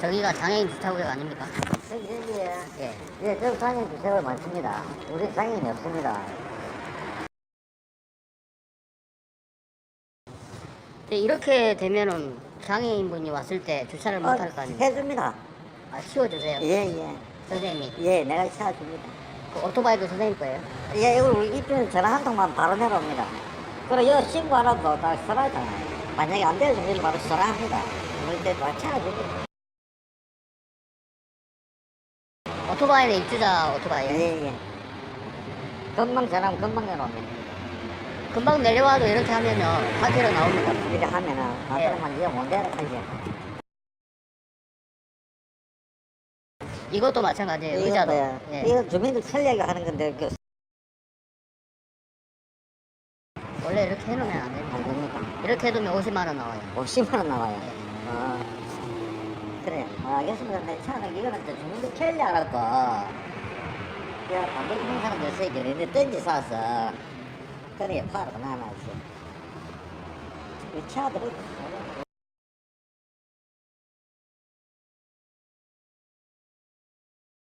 저기가 장애인 주차구역 아닙니까? 여기, 여기, 예. 예, 저 장애인 주차가 많습니다. 우리 장애인이 없습니다. 근데 이렇게 되면은 장애인분이 왔을 때 주차를 못 할 거 아닙니까? 해줍니다. 아, 치워주세요. 예, 예. 선생님이. 예, 내가 찾아줍니다. 그 오토바이도 선생님 거예요? 예, 이거 우리 입주인 전화 한 통만 바로 내려옵니다. 그래, 이거 신고 하나도 다 설하잖아요. 만약에 안 되면 우리 바로 설합니다. 우리 때 찾아줍니다. 오토바이는 입주자 오토바이예요? 예, 예. 금방 전화하면 금방 내려옵니다. 금방 내려와도 이렇게 하면은 화재로 나옵니다. 이렇게 하면은, 아, 예. 그러면 이거 못 내려가지. 이것도 마찬가지예요. 의자도. 이거, 예. 이거 주민들 살려고 하는 건데, 그, 원래 이렇게 해놓으면 안 됩니다. 안 됩니까? 이렇게 해두면 50만 원 나와요. 50만원 나와요. 아, 그래. 아, 알겠습니다. 내 차는 이거는 이제 주민들 살려고. 야, 반대 주민 사람들 쓰이기는데 던지 사서. 그래, 파라고 나눠지. 이 차들이